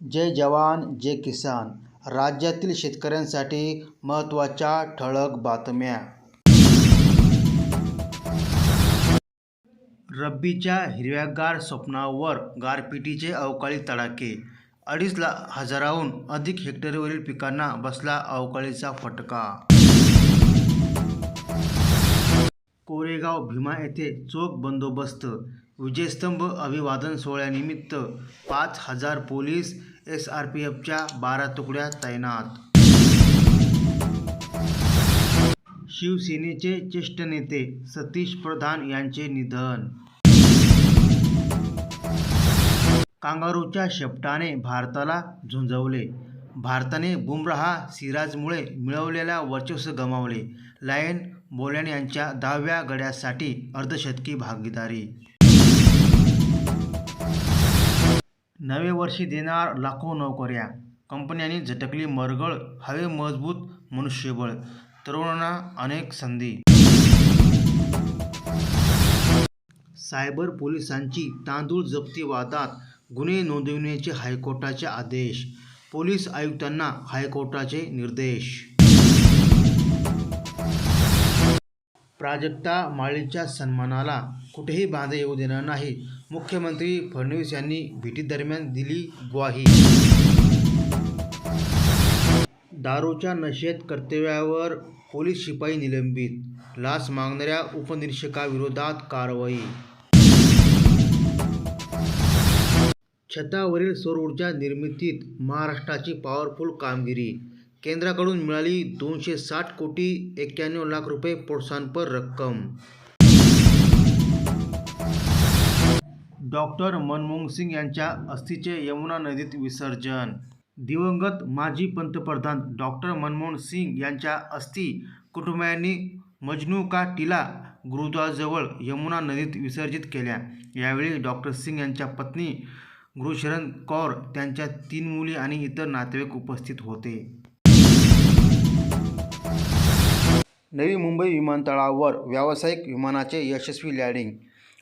जय जवान जय किसान. राज्यातील शेतकऱ्यांसाठी महत्त्वाच्या ठळक बातम्या. रब्बीच्या हिरव्यागार स्वप्नावर गारपिटीचे अवकाळी तडाखे. अडीच ला हजाराहून अधिक हेक्टरवरील पिकांना बसला अवकाळीचा फटका. कोरेगाव भीमा येथे चोख बंदोबस्त. विजयस्तंभ अभिवादन सोहळ्यानिमित्त पाच हजार पोलीस एस आर पी एफच्या बारा तुकड्या तैनात. शिवसेनेचे ज्येष्ठ नेते सतीश प्रधान यांचे निधन. कांगारूच्या शेपटाने भारताला झुंजवले. भारताने बुमराह सिराजमुळे मिळवलेल्या वर्चस्व गमावले. लायन बोल्यान यांच्या दहाव्या गड्यासाठी अर्धशतकी भागीदारी. नवे वर्षी देणार लाखो नोकऱ्या. कंपन्यांनी झटकली मरगळ हवे मजबूत मनुष्यबळ. तरुणांना अनेक संधी. सायबर पोलिसांची तांदूळ जप्ती वादात गुन्हे नोंदविण्याचे हायकोर्टाचे आदेश. पोलीस आयुक्तांना हायकोर्टाचे निर्देश. प्राजक्ता माळीच्या सन्मानाला कुठेही बांध येऊ देणार नाही. मुख्यमंत्री फडणवीस यांनी भेटीदरम्यान दिली ग्वाही. दारूच्या नशेत कर्तव्यावर पोलीस शिपाई निलंबित लाच मागणाऱ्या उपनिरीक्षकाविरोधात कारवाई. छतावरील सौर ऊर्जा निर्मितीत महाराष्ट्राची पॉवरफुल कामगिरी केंद्राकडून मिळाली दोनशे साठ कोटी एक्क्याण्णव लाख रुपये प्रोत्साहनपर रक्कम. डॉक्टर मनमोहन सिंग यांच्या अस्थीचे यमुना नदीत विसर्जन. दिवंगत माजी पंतप्रधान डॉक्टर मनमोहन सिंग यांच्या अस्थी कुटुंबियांनी मजनू का टीला गुरुद्वाराजवळ यमुना नदीत विसर्जित केल्या. यावेळी डॉक्टर सिंग यांच्या पत्नी गुरुशरण कौर त्यांच्या तीन मुली आणि इतर नातेवाईक उपस्थित होते. नवी मुंबई विमानतळावर व्यावसायिक विमानाचे यशस्वी लँडिंग.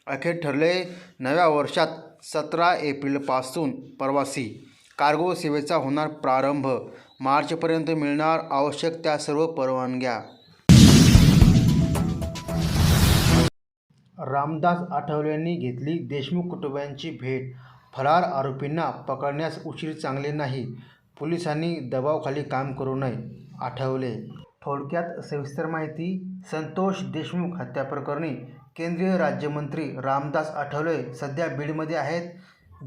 अखेर ठरले नव्या वर्षात सतरा एप्रिलपासून प्रवासी कार्गो सेवेचा होणार प्रारंभ. मार्चपर्यंत मिळणार आवश्यक त्या सर्व परवानग्या. रामदास आठवलेंनी घेतली देशमुख कुटुंबियांची भेट. फरार आरोपींना पकडण्यास उशीर चांगले नाही. पोलिसांनी दबावाखाली काम करू नये आठवले. थोडक्यात सविस्तर माहिती संतोष देशमुख हत्याप्रकरणी केंद्रीय राज्यमंत्री रामदास आठवले सध्या बीडमध्ये आहेत.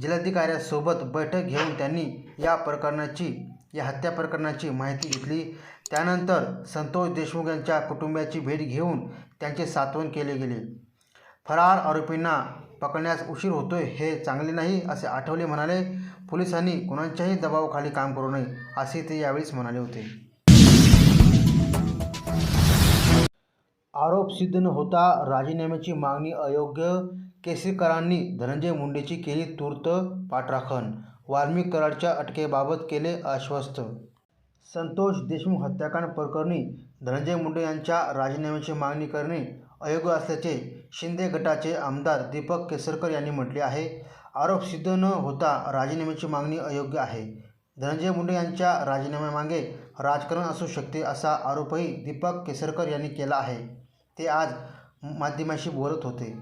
जिल्हाधिकाऱ्यासोबत बैठक घेऊन त्यांनी या प्रकरणाची या हत्या प्रकरणाची माहिती घेतली. त्यानंतर संतोष देशमुख यांच्या कुटुंबियाची भेट घेऊन त्यांचे सात्वन केले गेले. फरार आरोपींना पकडण्यास उशीर होतोय हे चांगले नाही असे आठवले म्हणाले. पोलिसांनी कोणाच्याही दबावाखाली काम करू नये असे ते यावेळीच म्हणाले होते. आरोप सिद्ध न होता राजीनाम्याची मागणी अयोग्य केसरीकरांनी धनंजय मुंडेची केली तूर्त पाठराखण. वाल्मिक कराडच्या अटकेबाबत केले आश्वस्त. संतोष देशमुख हत्याकांड प्रकरणी धनंजय मुंडे यांच्या राजीनाम्याची मागणी करणे अयोग्य असल्याचे शिंदे गटाचे आमदार दीपक केसरकर यांनी म्हटले आहे आरोप सिद्ध न होता राजीनाम्याची मागणी अयोग्य आहे. धनंजय मुंडे यांच्या राजीनाम्यामागे राजकारण असू शकते असा आरोपही दीपक केसरकर यांनी केला आहे. ते आज माध्यमाशी बोलत होते.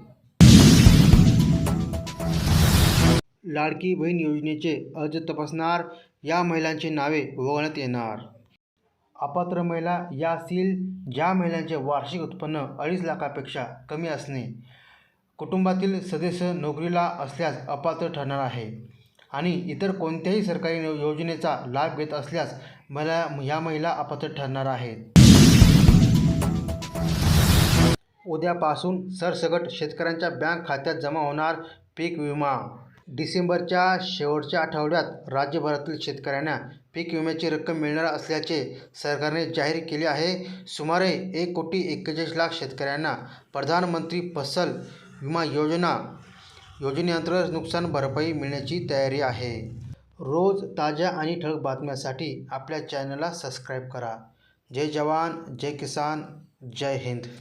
लाडकी बहीण योजनेचे अर्ज तपासणार या महिलांची नावे वगळण्यात येणार. अपात्र महिला या असतील ज्या महिलांचे वार्षिक उत्पन्न अडीच लाखापेक्षा कमी असणे कुटुंबातील सदस्य नोकरीला असल्यास अपात्र ठरणार आहे आणि इतर कोणत्याही सरकारी योजनेचा लाभ घेत असल्यास मला ह्या महिला अपात्र ठरणार आहेत उद्यापासून सरसकट शेतकऱ्यांच्या बँक खात्यात जमा होणार पीक विमा. डिसेंबरच्या शेवटच्या आठवड्यात राज्यभरातील शेतकऱ्यांना पीक विम्याची रक्कम मिळणार असल्याचे सरकारने जाहीर केले आहे. सुमारे एक कोटी एक्केचाळीस लाख शेतकऱ्यांना प्रधानमंत्री फसल विमा योजना योजनेअंतर्गत नुकसान भरपाई मिळण्याची तयारी आहे. रोज ताज्या आणि ठळक बातम्यांसाठी आपल्या चॅनलला सबस्क्राईब करा. जय जवान जय किसान जय हिंद.